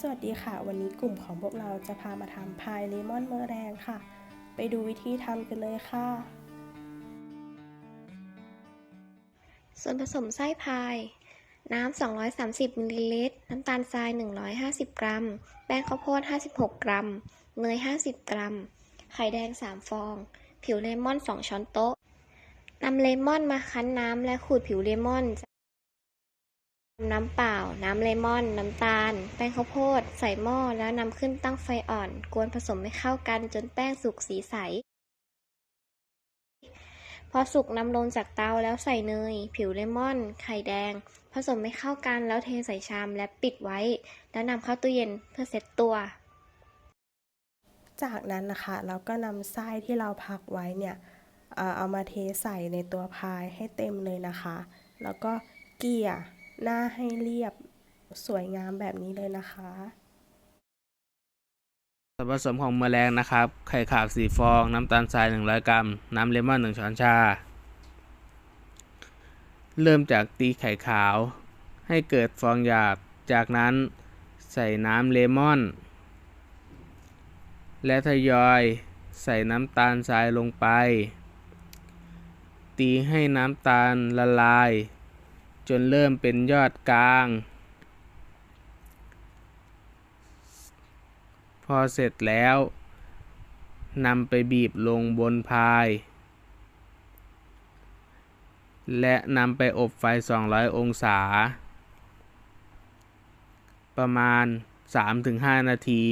สวัสดีค่ะ วันนี้กลุ่มของพวกเราจะพามาทำพายเลมอนเมอร์แรงค่ะ ไปดูวิธีทำกันเลยค่ะ ส่วนผสมไส้พาย น้ำ 230 มิลลิลิตร น้ำตาลทราย 150 กรัม แป้งข้าวโพด 56 กรัม เนย 50 กรัม ไข่แดง 3 ฟอง ผิวเลมอน 2 ช้อนโต๊ะนำเลมอนมาคั้นน้ำและขูดผิวเลมอน น้ำเปล่า น้ำเลมอน น้ำตาล แป้งข้าวโพด ใส่หม้อแล้วนำขึ้นตั้งไฟอ่อน กวนผสมให้เข้ากันจนแป้งสุกสีใส พอสุกนำลงจากเตาแล้วใส่เนย ผิวเลมอน ไข่แดง ผสมให้เข้ากันแล้วเทใส่ชามและปิดไว้ แล้วนำเข้าตู้เย็นเพื่อเซ็ตตัว จากนั้นนะคะเราก็นำไส้ที่เราพักไว้เนี่ยเอ่อเอามาเทใส่ในตัวพายให้เต็มเลยนะคะ แล้วก็เกลี่ย หน้าให้เรียบสวยงามแบบนี้เลยนะคะ ส่วนผสมของเมอแรงนะครับ ไข่ขาว4ฟอง น้ำตาลทราย 100 กรัม น้ำเลมอน 1 ช้อนชา เริ่มจากตีไข่ขาว ให้เกิดฟองหยาบ จากนั้นใส่น้ำเลมอน และทยอยใส่น้ำตาลทรายลงไป ตีให้น้ำตาลละลาย จนเริ่มเป็นยอดกลาง พอเสร็จแล้วนำไปบีบลงบนพาย และนำไปอบไฟ 200 องศา ประมาณ 3-5 นาที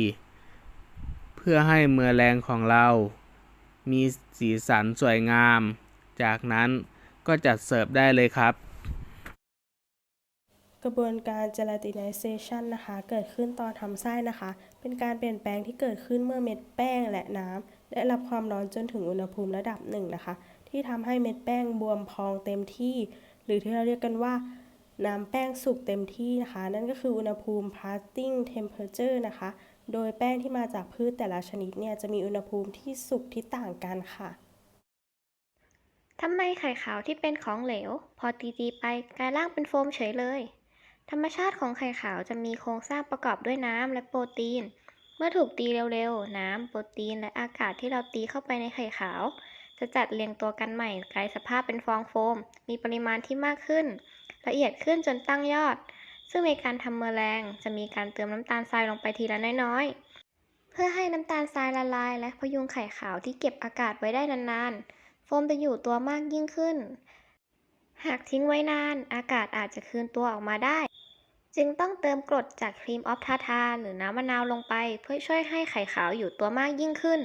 เพื่อให้เมือแรงของเรา มีสีสันสวยงาม จากนั้นก็จัดเสิร์ฟได้เลยครับ กระบวนการ gelatinization นะคะ เกิดขึ้นตอนทำไส้นะคะ เป็นการเปลี่ยนแปลงที่เกิดขึ้นเมื่อเม็ดแป้งและน้ำได้รับความร้อนจนถึงอุณหภูมิระดับหนึ่งนะคะ ที่ทำให้เม็ดแป้งบวมพองเต็มที่ หรือที่เราเรียกกันว่าน้ำแป้งสุกเต็มที่นะคะ นั่นก็คืออุณหภูมิ parting temperature นะคะ โดยแป้งที่มาจากพืชแต่ละชนิดเนี่ยจะมีอุณหภูมิที่สุกที่ต่างกันค่ะทำไมไข่ขาวที่เป็นของเหลว พอตีๆไปกลายร่างเป็นโฟมเฉยเลย ธรรมชาติของไข่ขาวจะมีโครงสร้างประกอบด้วยน้ำและโปรตีน เมื่อถูกตีเร็วๆ น้ำ โปรตีน และอากาศที่เราตีเข้าไปในไข่ขาว จะจัดเรียงตัวกันใหม่กลายสภาพเป็นฟองโฟม มีปริมาณที่มากขึ้น ละเอียดขึ้นจนตั้งยอด ซึ่งในการทำเมอแรงจะมีการเติมน้ำตาลทรายลงไปทีละน้อยๆ เพื่อให้น้ำตาลทรายละลาย และพยุงไข่ขาวที่เก็บอากาศไว้ได้นานๆ โฟมจะอยู่ตัวมากยิ่งขึ้น หากทิ้งไว้นานอากาศอาจจะคืนตัวออกมาได้ จึงต้องเติมกรดจากครีมออฟทาทาหรือน้ำมะนาวลงไป เพื่อช่วยให้ไข่ขาวอยู่ตัวมากยิ่งขึ้น